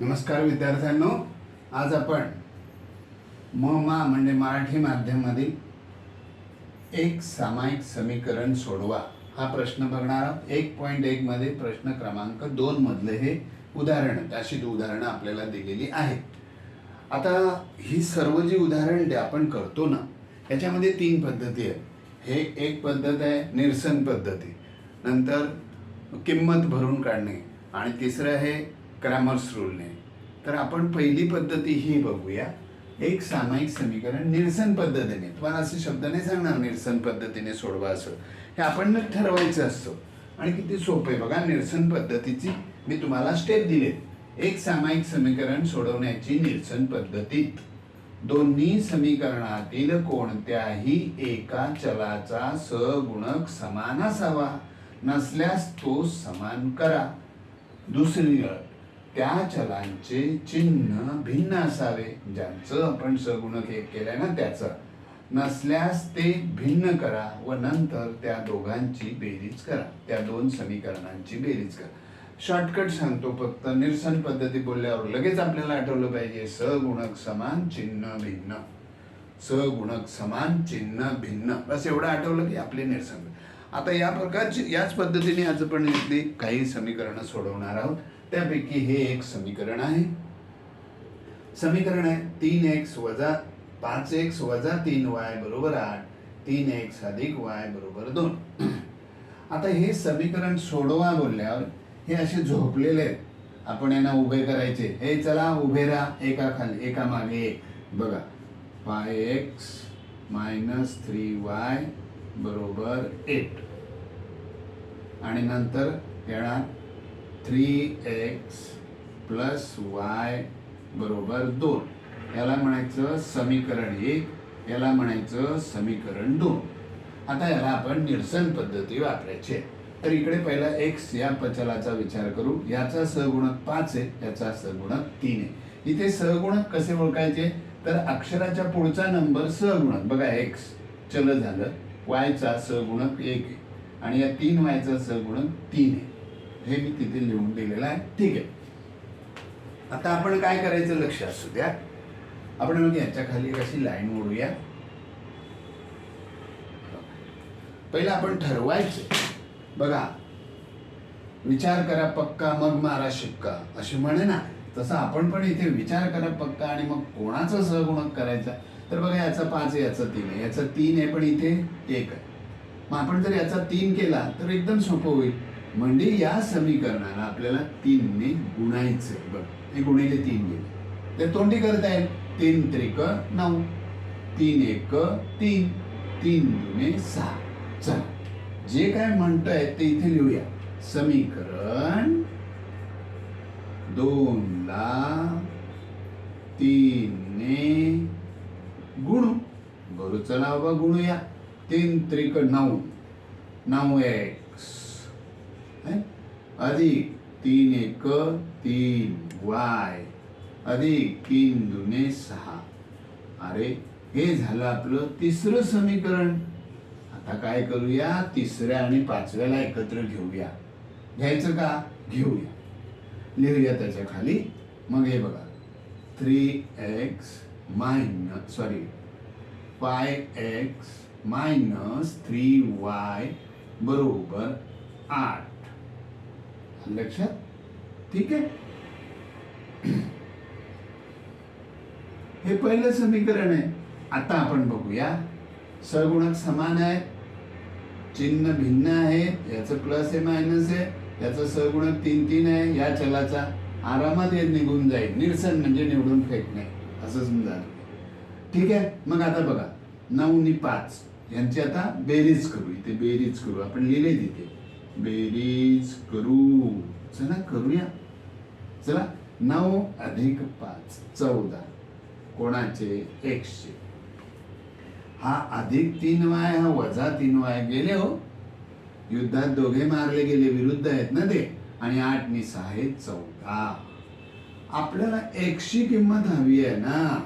नमस्कार विद्यार्थ्यांनो आज आपण म मा म्हणजे मराठी माध्यमामधील एक सामायिक समीकरण सोडवा. हा प्रश्न बघणार आहोत. एक पॉईंट एकमध्ये प्रश्न क्रमांक दोन मधले हे उदाहरण अशी उदाहरणं आपल्याला दिलेली आहेत. आता ही सर्व जी उदाहरण जे आपण करतो ना याच्यामध्ये तीन पद्धती आहेत. हे एक पद्धत आहे निरसन पद्धती. नंतर किंमत भरून काढणे. आणि तिसरं आहे क्रॅमर्स रूलने. तर आपण पहिली पद्धती ही बघूया. एक सामायिक समीकरण निरसन पद्धतीने. तुम्हाला असे शब्द नाही सांगणार निरसन पद्धतीने सोडवा असं. हे आपण ठरवायचं असतं. आणि किती सोपं आहे बघा निरसन पद्धतीची मी तुम्हाला स्टेप दिले. एक सामायिक समीकरण सोडवण्याची निरसन पद्धतीत दोन्ही समीकरणातील कोणत्याही एका चलाचा सगुणक समान असावा. नसल्यास तो समान करा. दुसरी अट. त्या चलांचे चिन्ह भिन्न असावे. ज्यांचं आपण सहगुणक एक केलंय ना त्याचं. नसल्यास ते भिन्न करा व नंतर त्या दोघांची बेरीज करा. त्या दोन समीकरणांची बेरीज करा. शॉर्टकट सांगतो फक्त. निरसन पद्धती बोलल्यावर लगेच आपल्याला आठवलं पाहिजे. सगुणक समान चिन्ह भिन्न. सगुणक समान चिन्ह भिन्न. बस एवढं आठवलं की आपले निरसन आता या प्रकारची याच पद्धतीने आज आपण इथली काही समीकरणं सोडवणार आहोत. त्यापैकी हे एक समीकरण आहे. समीकरण आहे तीन एक्स वजा पाच एक्स वजा तीन वाय बरोबर आठ तीन एक्स अधिक वाय बरोबर दोन. आता हे समीकरण सोडवा बोलल्यावर हे असे झोपलेले आहेत. आपण यांना उभे करायचे. हे चला उभे राहा. एका खाली एका मागे एक. बघा. Five x minus three y बरोबर एट आणि नंतर येणार थ्री एक्स प्लस वाय बरोबर दोन. याला म्हणायचं समीकरण एक याला म्हणायचं समीकरण दोन. आता याला आपण निरसन पद्धती वापरायची आहे. तर इकडे पहिला एक्स या पचलाचा विचार करू. याचा सहगुणक पाच आहे याचा सहगुणक तीन आहे. इथे सहगुणक कसे ओळखायचे? तर अक्षराच्या पुढचा नंबर सहगुणक. बघा एक्स चल झालं. वायचा सहगुणक एक आहे. आणि या तीन वायचा सहगुणक तीन आहे. हे मी तिथे लिहून दिलेलं आहे. ठीक आहे. आता आपण काय करायचं लक्ष असू द्या आपण मग याच्या खाली कशी लाईन ओढूया पहिलं आपण ठरवायचं. बघा. विचार करा पक्का मग मारा शिक्का. अशी म्हणे ना. तसं आपण पण इथे विचार करा पक्का आणि मग कोणाचा सहगुणक करायचा? तर बघा याचा पाच आहे याचा तीन आहे. याचा तीन आहे पण इथे एक आहे. मग आपण जर याचा तीन केला तर एकदम सोपं होईल. म्हणजे या समीकरणाला आपल्याला तीनने गुणायचं बघ हे गुणिले तीन गेले. ते तोंडी करत आहे तीन त्रिक नऊ तीन एक तीन तीन दुने सहा. चला जे काय म्हणताय ते इथे लिहूया. समीकरण दोनला तीनने गुणू. बरं चला बा गुणूया तीन त्रिक नऊ. नऊ एक्स अधिक तीन एक तीन वाय. अधिक तीन दुने सहा. अरे हे झालं आपलं तिसरं समीकरण. आता काय करूया? तिसऱ्या आणि पाचव्याला एकत्र घेऊया. घ्यायचं का? घेऊया. लिहूया त्याच्याखाली. मग हे बघा. Three x minus sorry five x minus three y बरोबर आठ. लक्षात? ठीक आहे? हे पहिलं समीकरण आहे. आता आपण बघूया. सगुणक समान आहे चिन्ह भिन्न आहे. याचं प्लस आहे मायनस आहे. याचं सगुणक तीन तीन आहे. या चलाचा आरामात निघून जाईल. निरसन म्हणजे निवडून फेकणे. असं समजा ठीक आहे मग आता बघा नऊ नि पाच. यांची आता बेरीज करू इथे बेरीज करू. आपण लिहिले तिथे. बेरीज करू. चला करूया. चला नऊ अधिक पाच चौदा. कोणाचे? एकशे. हा अधिक तीन वाय हा वजा तीन वाय गेले हो. युद्धात दोघे मारले गेले विरुद्ध आहेत ना ते. आणि आठ नि सहा हे चौदा. आपल्याला एकशी किंमत हवी आहे ना.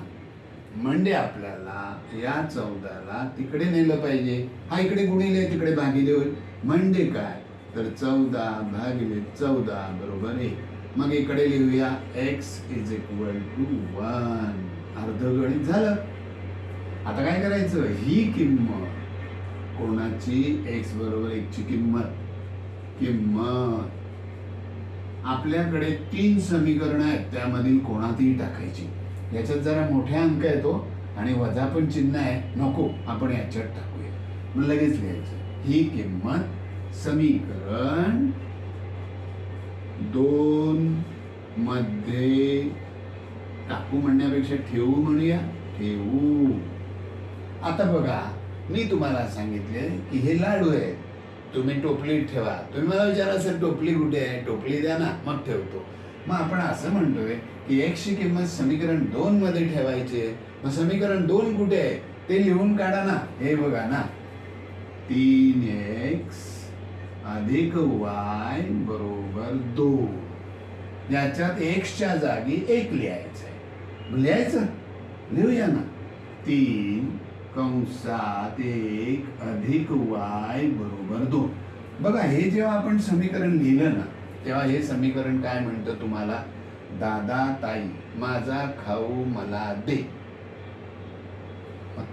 म्हणजे आपल्याला या चौदाला तिकडे नेलं पाहिजे. हा इकडे गुणिले तिकडे भागिले होईल. म्हणजे काय? तर चौदा भागिले चौदा बरोबर एक. मग इकडे लिहूया x is equal to one अर्धगणित झालं. आता काय करायचं? ही किंमत कोणाची? एक्स बरोबर एकची किंमत. किंमत. आपल्याकडे तीन समीकरणं आहेत त्यामधील कोणातही टाकायची. याच्यात जरा मोठ्या अंक येतो हो, आणि वजा पण चिन्ह आहे. नको आपण याच्यात टाकूया. मग लगेच लिहायचं. ही किंमत समीकरण दोन मध्ये टाकू म्हणण्यापेक्षा ठेवू म्हणूया. ठेवू. आता बघा मी तुम्हाला सांगितले की हे लाडू आहे तुम्ही टोपली ठेवा. तुम्ही मला विचारा सर टोपली कुठे आहे? टोपली द्या ना मग ठेवतो. मग आपण असं म्हणतोय की एक्सची किंमत समीकरण दोन मध्ये आहे. मग समीकरण दोन कुठे आहे? ते लिहून काढा ना. हे बघा ना. तीन एक्स अधिक वाय बरोबर दोन. याच्यात एक्सच्या जागी एक लिहायचं आहे लिहायचं? लिहूया ना. तीन कंसात एक अधिक वाय बरोबर दोन. बघा हे जेव्हा आपण समीकरण लिहिलं ना तेव्हा हे समीकरण काय म्हणतं तुम्हाला? दादा ताई माझा खाऊ मला दे.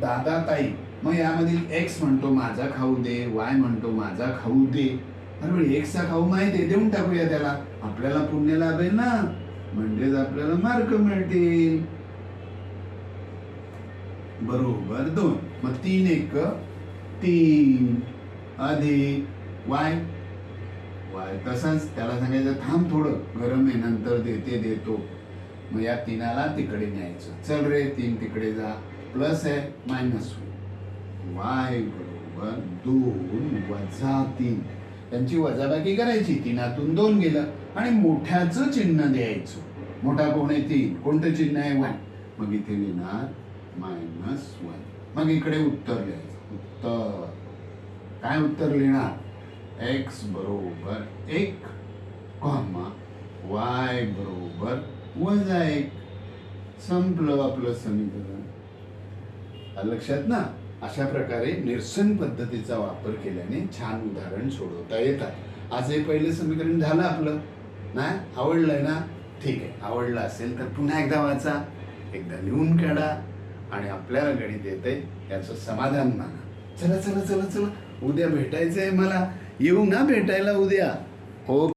दादा ताई मग यामधील एक्स म्हणतो माझा खाऊ दे वाय म्हणतो माझा खाऊ दे. अरे एक्सचा खाऊ माहिती आहे देऊन टाकूया त्याला. आपल्याला पुण्य लाभेल ना. म्हणजेच आपल्याला मार्क मिळतील. बरोबर दोन. मग तीन एक. तीन. अधिक वाय. वाय तसाच त्याला सांगायचं थांब थोडं गरम आहे नंतर देते देतो. मग या तीनाला तिकडे न्यायचं. चल रे तीन तिकडे जा. प्लस आहे मायनस होईल. वाय बरोबर दोन वजा तीन. त्यांची वजाबाकी करायची. तीनातून दोन गेलं. आणि मोठ्याचं चिन्ह द्यायचं. मोठा कोण आहे? तीन. कोणतं चिन्ह आहे? वाय. मग इथे लिहिणार मायनस वन. मग इकडे उत्तर लिहायचं. उत्तर. काय उत्तर लिहिणार? एक्स बरोबर एक कॉमा वाय बरोबर वजा एक. संपलं आपलं समीकरण. लक्षात ना? अशा प्रकारे निरसन पद्धतीचा वापर केल्याने छान उदाहरण सोडवता येतात. आज हे पहिलं समीकरण झालं आपलं. नाही आवडलंय ना? ठीक आहे. आवडलं असेल तर पुन्हा एकदा वाचा. एकदा लिहून काढा. आणि आपल्याला गणित येते याचं समाधान माना. चला चला चला चला. उद्या भेटायचंय मला. येऊ ना भेटायला उद्या. हो.